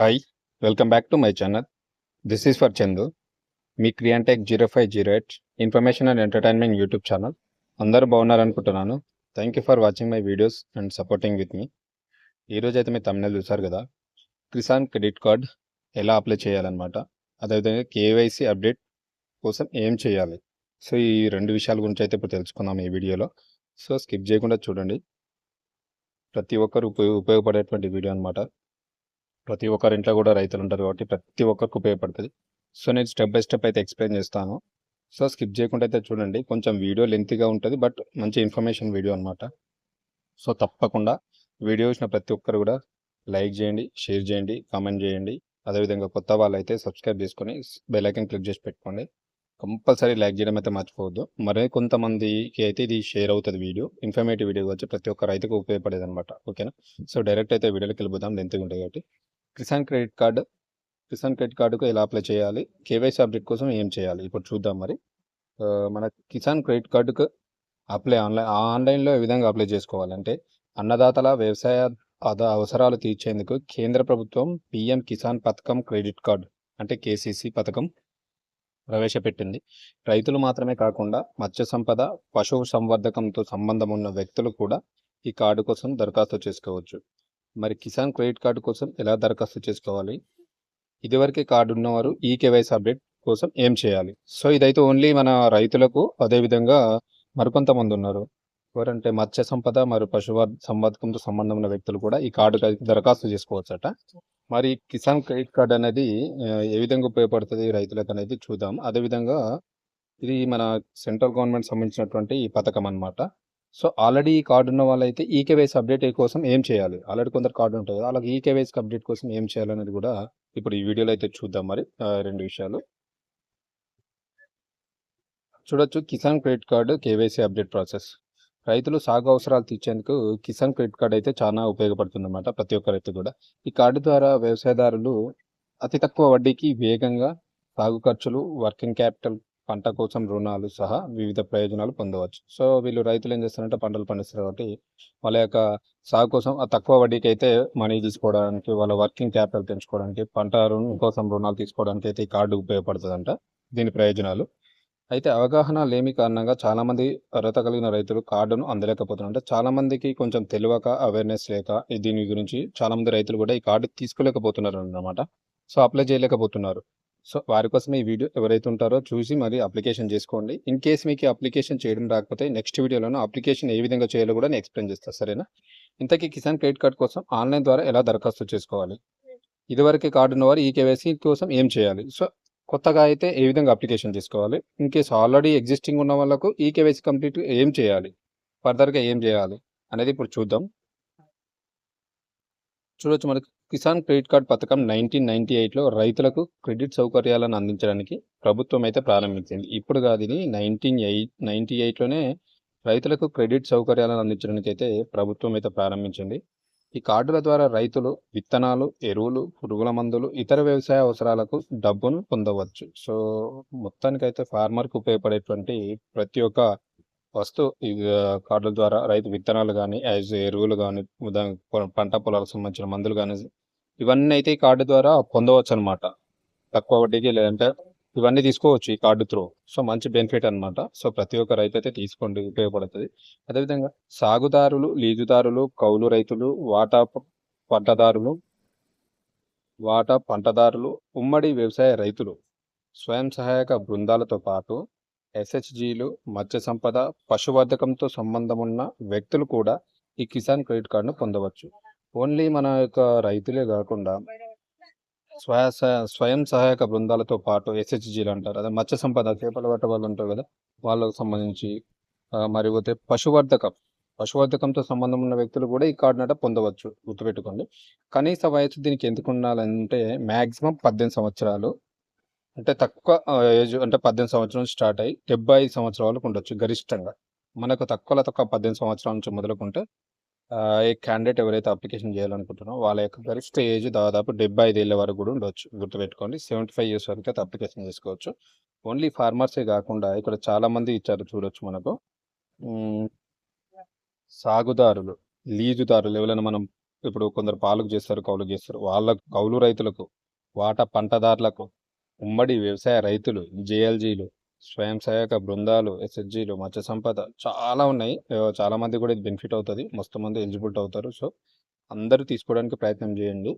Hi welcome back to my channel this is for Chandu me క్రియాంటెక్ zero five zero eight information and entertainment YouTube channel అందరూ బాగున్నారనుకుంటున్నాను. Thank you for watching my videos and supporting with me ఈరోజు అయితే మీ తమిళ చూసారు కదా? Kisan credit card ఎలా apply చేయాలన్నమాట. అదేవిధంగా కేవైసీ అప్డేట్ కోసం ఏం చేయాలి? సో ఈ రెండు విషయాల గురించి అయితే ఇప్పుడు తెలుసుకుందాం ఈ వీడియోలో. సో స్కిప్ చేయకుండా చూడండి. ప్రతి ఒక్కరు ఉపయోగ ఉపయోగపడేటువంటి వీడియో అనమాట ప్రతి ఒక్కరి ఇంట్లో కూడా రైతులు ఉంటారు కాబట్టి ప్రతి ఒక్కరికి ఉపయోగపడుతుంది. సో నేను స్టెప్ బై స్టెప్ అయితే ఎక్స్ప్లెయిన్ చేస్తాను. సో స్కిప్ చేయకుండా అయితే చూడండి. కొంచెం వీడియో లెంతీగా ఉంటుంది బట్ మంచి ఇన్ఫర్మేషన్ వీడియో అనమాట సో తప్పకుండా వీడియో చూసిన ప్రతి ఒక్కరు కూడా లైక్ చేయండి షేర్ చేయండి కామెంట్ చేయండి. అదేవిధంగా కొత్త వాళ్ళు అయితే సబ్స్క్రైబ్ చేసుకొని బెల్లైకన్ క్లిక్ చేసి పెట్టుకోండి. కంపల్సరీ లైక్ చేయడం అయితే మర్చిపోవద్దు. మరి కొంతమందికి అయితే ఇది షేర్ అవుతుంది వీడియో ఇన్ఫర్మేటివ్ వీడియో వచ్చి ప్రతి ఒక్క రైతుకు ఉపయోగపడేది అనమాట ఓకేనా? సో డైరెక్ట్ అయితే వీడియోలోకి వెళ్ళిపోతాం లెంత్గా ఉంటాయి కాబట్టి. Kisan credit card Kisan credit కార్డుకు ఎలా అప్లై చేయాలి కేవైసీ అప్డేట్ కోసం ఏం చేయాలి? ఇప్పుడు చూద్దాం మరి. మన కిసాన్ క్రెడిట్ కార్డుకు అప్లై ఆన్లైన్ ఆన్లైన్లో ఏ విధంగా అప్లై చేసుకోవాలంటే అన్నదాతల వ్యవసాయ అద అవసరాలు తీర్చేందుకు కేంద్ర ప్రభుత్వం పిఎం కిసాన్ పథకం క్రెడిట్ కార్డు అంటే కేసీసీ పథకం ప్రవేశపెట్టింది. రైతులు మాత్రమే కాకుండా మత్స్య సంపద పశువు సంవర్ధకంతో సంబంధం ఉన్న వ్యక్తులు కూడా ఈ కార్డు కోసం దరఖాస్తు చేసుకోవచ్చు. మరి కిసాన్ క్రెడిట్ కార్డు కోసం ఎలా దరఖాస్తు చేసుకోవాలి? ఇదివరకే కార్డు ఉన్నవారు ఈ కేవైసీ అప్డేట్ కోసం ఏం చేయాలి? సో ఇదైతే ఓన్లీ మన రైతులకు అదేవిధంగా మరికొంతమంది ఉన్నారు. ఎవరంటే మత్స్య సంపద మరియు పశువ సంవర్ధకంతో సంబంధం ఉన్న వ్యక్తులు కూడా ఈ కార్డు దరఖాస్తు చేసుకోవచ్చట. మరి కిసాన్ క్రెడిట్ కార్డు అనేది ఏ విధంగా ఉపయోగపడుతుంది రైతులకు అనేది చూద్దాం. అదేవిధంగా ఇది మన సెంట్రల్ గవర్నమెంట్ సంబంధించినటువంటి ఈ పథకం అన్నమాట. సో ఆల్రెడీ ఈ కార్డు ఉన్న వాళ్ళైతే ఈ కేవైసీ అప్డేట్ కోసం ఏం చేయాలి? ఆల్రెడీ కొందరు కార్డు ఉంటుంది అలాగే ఈ కేవైసీ అప్డేట్ కోసం ఏం చేయాలనేది కూడా ఇప్పుడు ఈ వీడియోలో అయితే చూద్దాం మరి రెండు విషయాలు. చూడొచ్చు Kisan credit card KYC update process. రైతులు సాగు అవసరాలు తీర్చేందుకు కిసాన్ క్రెడిట్ కార్డు అయితే చాలా ఉపయోగపడుతుందన్నమాట ప్రతి ఒక్క రైతు కూడా. ఈ కార్డు ద్వారా వ్యవసాయదారులు అతి తక్కువ వడ్డీకి వేగంగా సాగు ఖర్చులు వర్కింగ్ క్యాపిటల్ పంట కోసం రుణాలు సహా వివిధ ప్రయోజనాలు పొందవచ్చు. సో వీళ్ళు రైతులు ఏం చేస్తారంటే పంటలు పండిస్తారు కాబట్టి వాళ్ళ యొక్క సాగు కోసం ఆ తక్కువ వడ్డీకి అయితే మనీ తీసుకోవడానికి వాళ్ళ వర్కింగ్ క్యాపిటల్ పెంచుకోవడానికి పంట రుణం కోసం రుణాలు తీసుకోవడానికి అయితే ఈ కార్డు ఉపయోగపడుతుందంట. దీని ప్రయోజనాలు. అయితే అవగాహన లేమి కారణంగా చాలామంది అర్హత కలిగిన రైతులు కార్డును అందలేకపోతున్నారు అంటే చాలామందికి కొంచెం తెలియక అవేర్నెస్ లేక దీని గురించి చాలామంది రైతులు కూడా ఈ కార్డు తీసుకోలేకపోతున్నారు అన్నమాట సో అప్లై చేయలేకపోతున్నారు. సో వారి కోసం ఈ వీడియో ఎవరైతే ఉంటారో చూసి మరి అప్లికేషన్ చేసుకోండి. ఇన్ కేస్ మీకు అప్లికేషన్ చేయడం రాకపోతే నెక్స్ట్ వీడియోలోనూ అప్లికేషన్ ఏ విధంగా చేయాలో కూడా నేను ఎక్స్ప్లెయిన్ చేస్తాను సరేనా? ఇంతకీ కిసాన్ క్రెడిట్ కార్డ్ కోసం ఆన్లైన్ ద్వారా ఎలా దరఖాస్తు చేసుకోవాలి? ఇదివరకే కార్డు ఉన్నవారు ఈ కేవైసీ కోసం ఏం చేయాలి? సో కొత్తగా అయితే ఏ విధంగా అప్లికేషన్ చేసుకోవాలి? ఇన్ కేస్ ఆల్రెడీ ఎగ్జిస్టింగ్ ఉన్న వాళ్ళకు ఈ కేవైసీ కంప్లీట్ ఏం చేయాలి? ఫర్దర్గా ఏం చేయాలి? అనేది ఇప్పుడు చూద్దాం. చూడొచ్చు మనకు. కిసాన్ క్రెడిట్ కార్డ్ పథకం నైన్టీన్ నైన్టీ ఎయిట్లో రైతులకు క్రెడిట్ సౌకర్యాలను అందించడానికి ప్రభుత్వం అయితే ప్రారంభించింది. ఇప్పుడు కాదు ఇది నైన్టీన్ ఎయిట్ నైన్టీ ఎయిట్లోనే రైతులకు క్రెడిట్ సౌకర్యాలను అందించడానికి అయితే ప్రభుత్వం అయితే ప్రారంభించింది. ఈ కార్డుల ద్వారా రైతులు విత్తనాలు ఎరువులు పురుగుల మందులు ఇతర వ్యవసాయ అవసరాలకు డబ్బును పొందవచ్చు. సో మొత్తానికైతే ఫార్మర్కి ఉపయోగపడేటువంటి ప్రతి ఒక్క వస్తువు ఈ కార్డుల ద్వారా రైతు విత్తనాలు కానీ యాజ్ ఎరువులు కానీ పంట పొలాలకు సంబంధించిన మందులు కానీ ఇవన్నీ అయితే ఈ కార్డు ద్వారా పొందవచ్చు అనమాట తక్కువ వడ్డీకి లేదంటే ఇవన్నీ తీసుకోవచ్చు ఈ కార్డు త్రూ. సో మంచి బెనిఫిట్ అనమాట. సో ప్రతి ఒక్క రైతు అయితే తీసుకోండి ఉపయోగపడుతుంది. అదేవిధంగా సాగుదారులు లీజుదారులు కౌలు రైతులు వాటా పంటదారులు వాటా పంటదారులు ఉమ్మడి వ్యవసాయ రైతులు స్వయం సహాయక బృందాలతో పాటు ఎస్హెచ్జీలు మత్స్య సంపద పశువర్ధకంతో సంబంధం ఉన్న వ్యక్తులు కూడా ఈ కిసాన్ క్రెడిట్ కార్డును పొందవచ్చు. ఓన్లీ మన యొక్క రైతులే కాకుండా స్వయ స్వయం సహాయక బృందాలతో పాటు ఎస్హెచ్జీలు అంటారు. అదే మత్స్య సంపద చేపలు పట్ట వాళ్ళు ఉంటారు కదా వాళ్ళకు సంబంధించి మరి పోతే పశువర్ధకం. పశువర్ధకంతో సంబంధం ఉన్న వ్యక్తులు కూడా ఈ కార్డు నట పొందవచ్చు. గుర్తుపెట్టుకోండి. కనీస వయసు దీనికి ఎందుకు ఉండాలంటే మ్యాక్సిమం పద్దెనిమిది సంవత్సరాలు అంటే తక్కువ ఏజ్ అంటే పద్దెనిమిది సంవత్సరం నుంచి స్టార్ట్ అయ్యి డెబ్బై ఐదు సంవత్సరాల వరకు ఉండొచ్చు గరిష్టంగా. మనకు తక్కువలో తక్కువ పద్దెనిమిది సంవత్సరాల నుంచి మొదలుకుంటే ఈ క్యాండిడేట్ ఎవరైతే అప్లికేషన్ చేయాలనుకుంటున్నారో వాళ్ళ యొక్క గరిష్ట ఏజ్ దాదాపు డెబ్బై ఐదేళ్ళ వరకు కూడా ఉండొచ్చు. గుర్తుపెట్టుకోండి సెవెంటీ ఫైవ్ ఇయర్స్ వరకు అయితే అప్లికేషన్ చేసుకోవచ్చు. ఓన్లీ ఫార్మర్సే కాకుండా ఇక్కడ చాలామంది ఇచ్చారు చూడొచ్చు మనకు. సాగుదారులు లీజుదారులు ఎవరైనా మనం ఇప్పుడు కొందరు పాలకు చేస్తారు కౌలు చేస్తారు. వాళ్ళ కౌలు రైతులకు వాటా పంటదారులకు ఉమ్మడి వ్యవసాయ రైతులు జేఎల్జీలు స్వయం సహాయక బృందాలు ఎస్హెచ్జీలు మత్స్య సంపద చాలా ఉన్నాయి. చాలా మంది కూడా ఇది బెనిఫిట్ అవుతుంది. మొత్తం మంది ఎలిజిబిలిటీ అవుతారు. సో అందరూ తీసుకోవడానికి ప్రయత్నం చేయండి.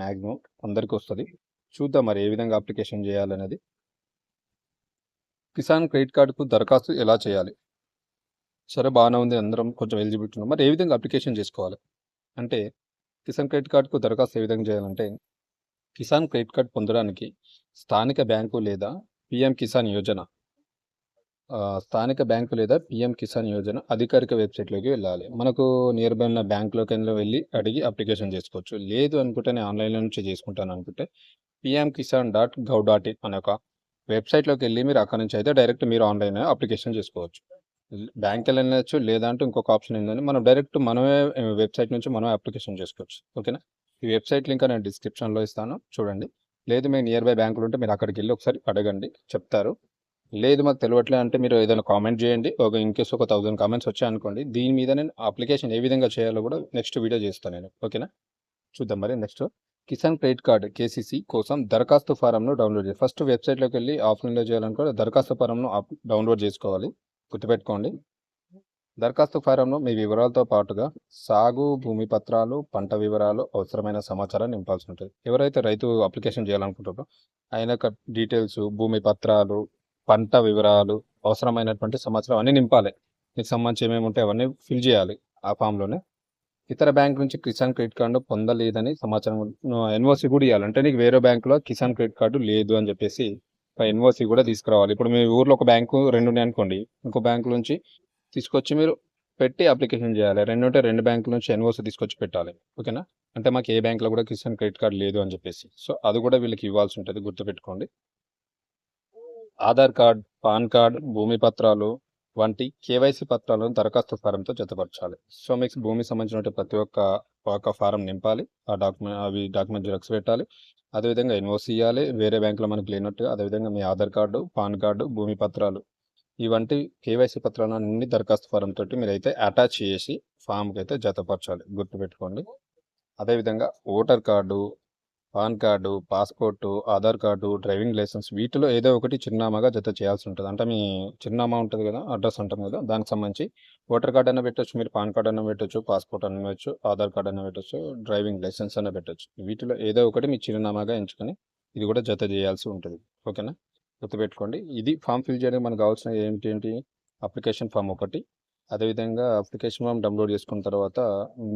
మ్యాక్సిమం అందరికీ వస్తుంది. చూద్దాం మరి ఏ విధంగా అప్లికేషన్ చేయాలనేది. కిసాన్ క్రెడిట్ కార్డుకు దరఖాస్తు ఎలా చేయాలి? సరే బాగానే ఉంది. అందరం కొంచెం ఎలిజిబిలిటీ ఉన్నాం. మరి ఏ విధంగా అప్లికేషన్ చేసుకోవాలి? అంటే కిసాన్ క్రెడిట్ కార్డుకు దరఖాస్తు ఏ విధంగా చేయాలంటే కిసాన్ క్రెడిట్ కార్డ్ పొందడానికి స్థానిక బ్యాంకు లేదా పిఎం కిసాన్ యోజన స్థానిక బ్యాంకు లేదా పిఎం కిసాన్ యోజన అధికారిక వెబ్సైట్లోకి వెళ్ళాలి. మనకు నియర్ బై ఉన్న బ్యాంకులోకి వెళ్ళి అడిగి అప్లికేషన్ చేసుకోవచ్చు. లేదు అనుకుంటే నేను ఆన్లైన్లో నుంచి చేసుకుంటాను అనుకుంటే PM Kisan dot gov dot in అనే ఒక వెబ్సైట్లోకి వెళ్ళి మీరు అక్కడ నుంచి అయితే డైరెక్ట్ మీరు ఆన్లైన్ అప్లికేషన్ చేసుకోవచ్చు. బ్యాంక్ వెళ్ళచ్చు లేదంటే ఇంకొక ఆప్షన్ ఏంటంటే మనం డైరెక్ట్ మనమే వెబ్సైట్ నుంచి మనమే అప్లికేషన్ చేసుకోవచ్చు. ఓకేనా? ఈ వెబ్సైట్ లింక్ నేను డిస్క్రిప్షన్లో ఇస్తాను. చూడండి. లేదు మీకు నియర్ బై బ్యాంకులు ఉంటే మీరు అక్కడికి వెళ్ళి ఒకసారి అడగండి. చెప్తారు. లేదు మాకు తెలియట్లే అంటే మీరు ఏదైనా కామెంట్ చేయండి. ఒక ఇన్ కేస్ ఒక థౌసండ్ కామెంట్స్ వచ్చాయనుకోండి దీని మీద నేను అప్లికేషన్ ఏ విధంగా చేయాలో కూడా నెక్స్ట్ వీడియో చేస్తాను నేను. ఓకేనా? చూద్దాం మరి next. Kisan credit card KCC కోసం దరఖాస్తు ఫారంను డౌన్లోడ్ చేయాలి ఫస్ట్ వెబ్సైట్లోకి వెళ్ళి ఆఫ్లైన్లో చేయాలనుకో దరఖాస్తు ఫారంను డౌన్లోడ్ చేసుకోవాలి. గుర్తుపెట్టుకోండి. దరఖాస్తు ఫారంలో మీ వివరాలతో పాటుగా సాగు భూమి పత్రాలు పంట వివరాలు అవసరమైన సమాచారాన్ని నింపాల్సి ఉంటుంది. ఎవరైతే రైతు అప్లికేషన్ చేయాలనుకుంటారో ఆయన డీటెయిల్స్ భూమి పత్రాలు పంట వివరాలు అవసరమైనటువంటి సమాచారం అన్నీ నింపాలి. మీకు సంబంధించి ఏమేమి ఉంటాయి అవన్నీ ఫిల్ చేయాలి ఆ ఫామ్లోనే. ఇతర బ్యాంక్ నుంచి కిసాన్ క్రెడిట్ కార్డు పొందలేదని సమాచారం ఎన్ఓసి కూడా ఇవ్వాలి. అంటే నీకు వేరే బ్యాంకులో కిసాన్ క్రెడిట్ కార్డు లేదు అని చెప్పేసి ఎన్ఓసి కూడా తీసుకురావాలి. ఇప్పుడు మీ ఊర్లో ఒక బ్యాంకు రెండు ఉన్నాయి అనుకోండి. ఇంకో బ్యాంకు నుంచి తీసుకొచ్చి మీరు పెట్టి అప్లికేషన్ చేయాలి. రెండుంటే రెండు బ్యాంకుల నుంచి ఎన్ఓసి తీసుకొచ్చి పెట్టాలి. ఓకేనా? అంటే మాకు ఏ బ్యాంకులో కూడా కిసాన్ క్రెడిట్ కార్డు లేదు అని చెప్పేసి. సో అది కూడా వీళ్ళకి ఇవ్వాల్సి ఉంటుంది. గుర్తుపెట్టుకోండి. ఆధార్ కార్డ్ పాన్ కార్డ్ భూమి పత్రాలు వంటి కేవైసీ పత్రాలను దరఖాస్తు ఫారంతో జతపరచాలి. సో మీకు భూమికి సంబంధించిన ప్రతి ఒక్క ఒక్క ఫారం నింపాలి. ఆ డాక్యుమెంట్ అవి డాక్యుమెంట్ జిరాక్స్ పెట్టాలి. అదేవిధంగా ఎన్ఓసి ఇవ్వాలి వేరే బ్యాంకులో మనకు లేనట్టు అదేవిధంగా మీ ఆధార్ కార్డు పాన్ కార్డు భూమి పత్రాలు ఇవంటి కేవైసీ పత్రాలను అన్ని దరఖాస్తు ఫారం తోటి మీరైతే అటాచ్ చేసి ఫామ్కి అయితే జతపరచాలి. గుర్తుపెట్టుకోండి. అదేవిధంగా voter card PAN card passport Aadhaar card driving license వీటిలో ఏదో ఒకటి చిరునామాగా జత చేయాల్సి ఉంటుంది. అంటే మీ చిరునామా ఉంటుంది కదా అడ్రస్ ఉంటుంది కదా దానికి సంబంధించి ఓటర్ కార్డు అయినా పెట్టచ్చు మీరు పాన్ కార్డు అయినా పెట్టచ్చు పాస్పోర్ట్ అయినా పెట్టచ్చు ఆధార్ కార్డ్ అయినా పెట్టచ్చు డ్రైవింగ్ లైసెన్స్ అయినా పెట్టచ్చు. వీటిలో ఏదో ఒకటి మీ చిరునామాగా ఎంచుకొని ఇది కూడా జత చేయాల్సి ఉంటుంది. ఓకేనా? గుర్తుపెట్టుకోండి. ఇది ఫామ్ ఫిల్ చేయడానికి మనకు కావాల్సిన ఏంటి అప్లికేషన్ ఫామ్ ఒకటి. అదేవిధంగా అప్లికేషన్ ఫామ్ డౌన్లోడ్ చేసుకున్న తర్వాత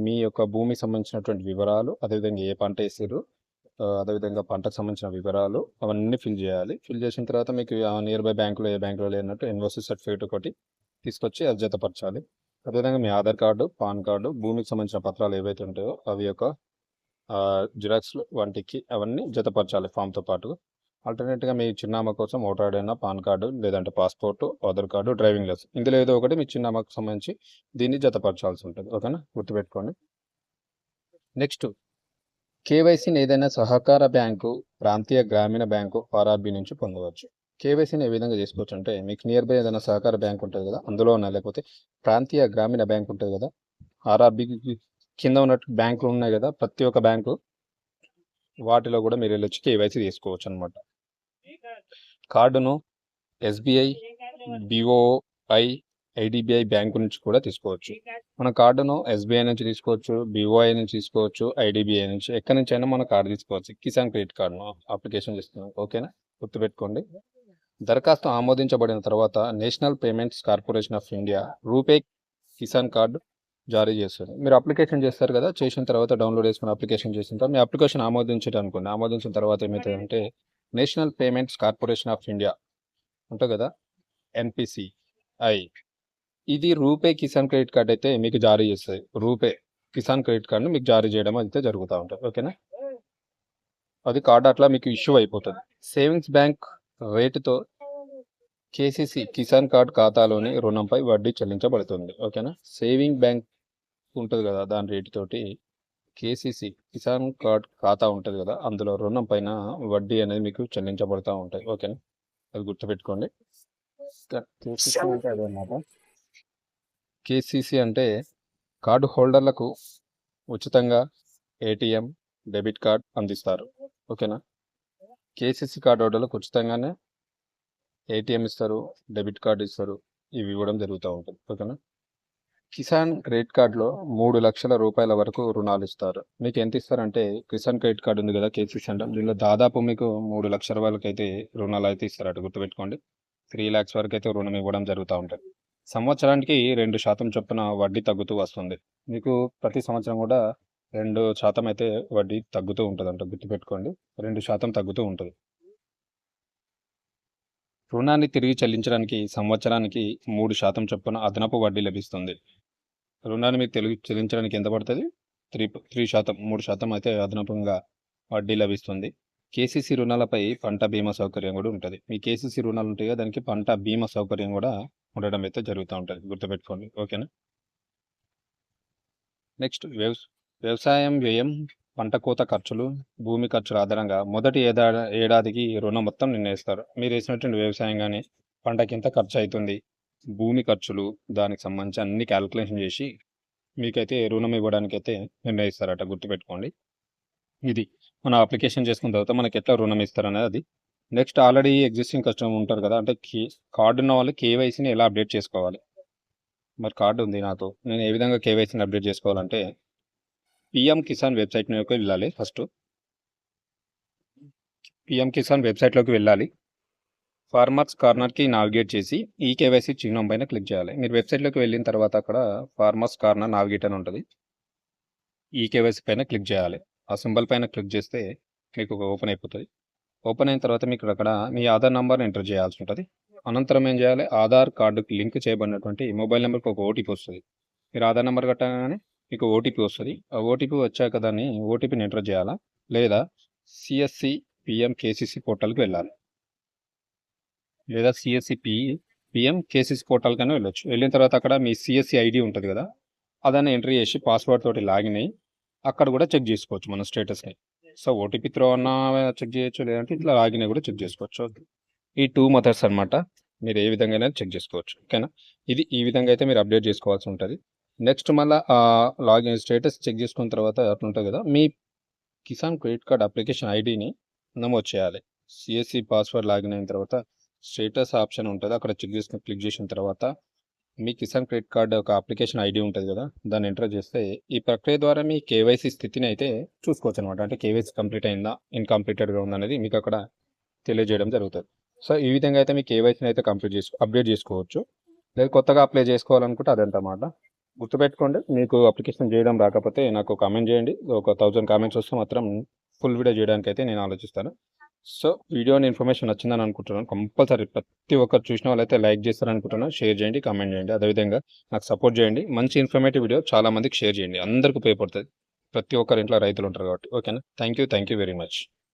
మీ యొక్క భూమికి సంబంధించినటువంటి వివరాలు అదేవిధంగా ఏ పంట వేసారు అదేవిధంగా పంటకు సంబంధించిన వివరాలు అవన్నీ ఫిల్ చేయాలి. ఫిల్ చేసిన తర్వాత మీకు నియర్ బై బ్యాంకులో ఏ బ్యాంకులో లేనట్టు ఎన్ఓసి సర్టిఫికేట్ ఒకటి తీసుకొచ్చి అది జతపరచాలి. అదేవిధంగా మీ ఆధార్ కార్డు పాన్ కార్డు భూమికి సంబంధించిన పత్రాలు ఏవైతే ఉంటాయో అవి యొక్క జిరాక్స్లు వంటికి అవన్నీ జతపరచాలి ఫామ్తో పాటు. ఆల్టర్నేట్గా మీ చిరునామా కోసం ఓటర్ ఐడి అయినా పాన్ కార్డు లేదంటే passport Aadhaar card driving license ఇందులో ఏదో ఒకటి మీ చిరునామాకు సంబంధించి దీన్ని జతపరచాల్సి ఉంటుంది. ఓకేనా? గుర్తుపెట్టుకోండి. నెక్స్ట్ కేవైసీని ఏదైనా సహకార బ్యాంకు ప్రాంతీయ గ్రామీణ బ్యాంకు ఆర్ఆర్బీ నుంచి పొందవచ్చు. కేవైసీని ఏ విధంగా చేసుకోవచ్చు అంటే మీకు నియర్ బై ఏదైనా సహకార బ్యాంక్ ఉంటుంది కదా అందులో ఉన్న లేకపోతే ప్రాంతీయ గ్రామీణ బ్యాంక్ ఉంటుంది కదా ఆర్ఆర్బీకి కింద ఉన్నట్టు బ్యాంకులు ఉన్నాయి కదా ప్రతి ఒక్క బ్యాంకు వాటిలో కూడా మీరు వెళ్ళొచ్చి కేవైసీ తీసుకోవచ్చు అనమాట కార్డును ఎస్బీఐ బిఓఐ ఐడిబిఐ బ్యాంకు నుంచి కూడా తీసుకోవచ్చు. మన కార్డును ఎస్బీఐ నుంచి తీసుకోవచ్చు బిఓఐ నుంచి తీసుకోవచ్చు ఐడిబిఐ నుంచి ఎక్కడి నుంచి అయినా మన కార్డు తీసుకోవచ్చు. కిసాన్ క్రెడిట్ కార్డును అప్లికేషన్ చేస్తున్నాం ఓకేనా? గుర్తుపెట్టుకోండి. దరఖాస్తు ఆమోదించబడిన తర్వాత National Payments Corporation of India RuPay Kisan card జారీ చేస్తుంది మీరు అప్లికేషన్ చేస్తారు కదా చేసిన తర్వాత డౌన్లోడ్ చేసుకుని అప్లికేషన్ చేసిన తర్వాత మీ అప్లికేషన్ ఆమోదించడం అనుకోండి ఆమోదించిన తర్వాత ఏమవుతుందంటే National Payments Corporation of India ఉంటుంది కదా ఎన్పిసిఐ. ఇది రూపే కిసాన్ క్రెడిట్ కార్డ్ అయితే మీకు జారీ చేస్తుంది రూపే కిసాన్ క్రెడిట్ కార్డును మీకు జారీ చేయడం అయితే జరుగుతూ ఉంటుంది. ఓకేనా? అది కార్డు అట్లా మీకు ఇష్యూ అయిపోతుంది. సేవింగ్స్ బ్యాంక్ రేటుతో కేసీసీ కిసాన్ కార్డ్ ఖాతాలోని రుణంపై వడ్డీ చెల్లించబడుతుంది. ఓకేనా? సేవింగ్ బ్యాంక్ ఉంటుంది కదా దాని రేటు తోటి. కేసీసీ కిసాన్ కార్డ్ ఖాతా ఉంటుంది కదా అందులో రుణం పైన వడ్డీ అనేది మీకు చెల్లించబడుతూ ఉంటాయి. ఓకేనా? అది గుర్తుపెట్టుకోండి. కేసీసీ అంటే కేసీసీ అంటే కార్డు హోల్డర్లకు ఉచితంగా ఏటీఎం డెబిట్ కార్డ్ అందిస్తారు. ఓకేనా? కేసీసీ కార్డ్ హోల్డర్లకు ఉచితంగానే ఏటీఎం ఇస్తారు డెబిట్ కార్డు ఇస్తారు. ఇవి ఇవ్వడం జరుగుతూ ఉంటుంది. ఓకేనా? కిసాన్ క్రెడిట్ కార్డులో మూడు లక్షల రూపాయల వరకు రుణాలు ఇస్తారు. మీకు ఎంత ఇస్తారంటే కిసాన్ క్రెడిట్ కార్డు ఉంది కదా కేసీసీ అంటే. దీనిలో దాదాపు మీకు మూడు లక్షల వరకు అయితే రుణాలు అయితే ఇస్తారట. గుర్తుపెట్టుకోండి. త్రీ ల్యాక్స్ వరకు అయితే రుణం ఇవ్వడం జరుగుతూ ఉంటుంది. సంవత్సరానికి రెండు శాతం చొప్పున వడ్డీ తగ్గుతూ వస్తుంది. మీకు ప్రతి సంవత్సరం కూడా రెండు శాతం అయితే వడ్డీ తగ్గుతూ ఉంటుంది అంట గుర్తుపెట్టుకోండి. రెండు శాతం తగ్గుతూ ఉంటుంది. రుణాన్ని తిరిగి చెల్లించడానికి సంవత్సరానికి మూడు శాతం చొప్పున అదనపు వడ్డీ లభిస్తుంది. రుణాన్ని మీకు తెలుగు చెల్లించడానికి ఎంత పడుతుంది? త్రీ త్రీ శాతం మూడు శాతం అయితే అదనపంగా వడ్డీ లభిస్తుంది. కేసీసీ రుణాలపై పంట బీమా సౌకర్యం కూడా ఉంటుంది. మీ కేసీసీ రుణాలు ఉంటాయి కదా దానికి పంట బీమా సౌకర్యం కూడా ఉండడం అయితే జరుగుతూ ఉంటుంది. గుర్తుపెట్టుకోండి. ఓకేనా? నెక్స్ట్ వ్యవ వ్యవసాయం వ్యయం పంట కోత ఖర్చులు భూమి ఖర్చుల ఆధారంగా మొదటి ఏడాది ఏడాదికి రుణం మొత్తం నిర్ణయిస్తారు. మీరు వేసినటువంటి వ్యవసాయం కానీ పంటకి ఎంత ఖర్చు అవుతుంది భూమి ఖర్చులు దానికి సంబంధించి అన్ని క్యాలిక్యులేషన్ చేసి మీకైతే రుణం ఇవ్వడానికి అయితే నిర్ణయిస్తారట గుర్తుపెట్టుకోండి. ఇది మన అప్లికేషన్ చేసుకున్న తర్వాత మనకి ఎట్లా రుణం ఇస్తారనేది అది. నెక్స్ట్ ఆల్రెడీ ఎగ్జిస్టింగ్ కస్టమర్ ఉంటారు కదా అంటే కే కార్డు ఉన్న వాళ్ళు కేవైసీని ఎలా అప్డేట్ చేసుకోవాలి? మరి కార్డు ఉంది నాతో నేను ఏ విధంగా కేవైసీని అప్డేట్ చేసుకోవాలంటే పిఎం కిసాన్ వెబ్సైట్ వెళ్ళాలి ఫస్ట్ పిఎం కిసాన్ వెబ్సైట్లోకి వెళ్ళాలి. ఫార్మర్స్ కార్నర్కి నావిగేట్ చేసి ఈ కేవైసీ చిహ్నం పైన క్లిక్ చేయాలి. మీరు వెబ్సైట్లోకి వెళ్ళిన తర్వాత అక్కడ ఫార్మర్స్ కార్నర్ నావిగేట్ అని ఉంటుంది. ఈ కేవైసీ పైన క్లిక్ చేయాలి. ఆ సింబల్ పైన క్లిక్ చేస్తే మీకు ఒక ఓపెన్ అయిపోతుంది. ఓపెన్ అయిన తర్వాత మీకు అక్కడ మీ ఆధార్ నెంబర్ని ఎంటర్ చేయాల్సి ఉంటుంది. అనంతరం ఏం చేయాలి? ఆధార్ కార్డుకి లింక్ చేయబడినటువంటి మొబైల్ నెంబర్కి ఒక ఓటీపీ వస్తుంది. మీరు ఆధార్ నెంబర్ కట్టగానే మీకు ఓటీపీ వస్తుంది. ఆ ఓటీపీ వచ్చాక దాన్ని ఓటీపీని ఎంటర్ చేయాలా? లేదా సిఎస్సి పిఎం కేసీసీ పోర్టల్కి వెళ్ళాలి. లేదా సిఎస్సి పి పిఎం కేసీసీ పోర్టల్కైనా వెళ్ళొచ్చు. వెళ్ళిన తర్వాత అక్కడ మీ సిఎస్సి ఐడి ఉంటుంది కదా అదన్నీ ఎంట్రీ చేసి పాస్వర్డ్ తోటి లాగిన్ అయ్యి అక్కడ కూడా చెక్ చేసుకోవచ్చు మన స్టేటస్ని. సో ఓటీపీ త్రో అన్నా చెక్ చేయొచ్చు లేదంటే ఇట్లా లాగిన్ అయ్యి కూడా చెక్ చేసుకోవచ్చు. ఈ టూ మెథడ్స్ అన్నమాట మీరు ఏ విధంగా చెక్ చేసుకోవచ్చు. ఓకేనా? ఇది ఈ విధంగా అయితే మీరు అప్డేట్ చేసుకోవాల్సి ఉంటుంది. నెక్స్ట్ మళ్ళీ లాగిన్ స్టేటస్ చెక్ చేసుకున్న తర్వాత అట్లుంటుంది కదా మీ కిసాన్ క్రెడిట్ కార్డ్ అప్లికేషన్ ఐడిని నమోదు చేయాలి. సిఎస్సి పాస్వర్డ్ లాగిన్ అయిన తర్వాత స్టేటస్ ఆప్షన్ ఉంటుంది. అక్కడ చెక్ చేసుకుని క్లిక్ చేసిన తర్వాత మీ కిసాన్ క్రెడిట్ కార్డ్ ఒక అప్లికేషన్ ఐడి ఉంటుంది కదా దాన్ని ఎంటర్ చేస్తే ఈ ప్రక్రియ ద్వారా మీ కేవైసీ స్థితిని అయితే చూసుకోవచ్చు అనమాట అంటే కేవైసీ కంప్లీట్ అయిందా ఇన్కంప్లీటెడ్గా ఉందనేది మీకు అక్కడ తెలియజేయడం జరుగుతుంది. సో ఈ విధంగా అయితే మీ కేవైసీని అయితే కంప్లీట్ చేసుకో అప్డేట్ చేసుకోవచ్చు. లేదు కొత్తగా అప్లై చేసుకోవాలనుకుంటే అదంటమాట గుర్తుపెట్టుకోండి మీకు అప్లికేషన్ చేయడం రాకపోతే నాకు కామెంట్ చేయండి. ఒక థౌజండ్ కామెంట్స్ వస్తే మాత్రం ఫుల్ వీడియో చేయడానికి అయితే నేను ఆలోచిస్తాను. సో వీడియోని ఇన్ఫర్మేషన్ నచ్చిందని అనుకుంటున్నాను. కంపల్సరీ ప్రతి ఒక్కరు చూసిన వాళ్ళైతే లైక్ చేస్తారని అనుకుంటున్నాను. షేర్ చేయండి కామెంట్ చేయండి. అదేవిధంగా నాకు సపోర్ట్ చేయండి. మంచి ఇన్ఫర్మేటివ్ వీడియో చాలా మందికి షేర్ చేయండి. అందరికీ ఉపయోగపడుతుంది. ప్రతి ఒక్కరి ఇంట్లో రైతులు ఉంటారు కాబట్టి. ఓకేనా? Thank you thank you very much.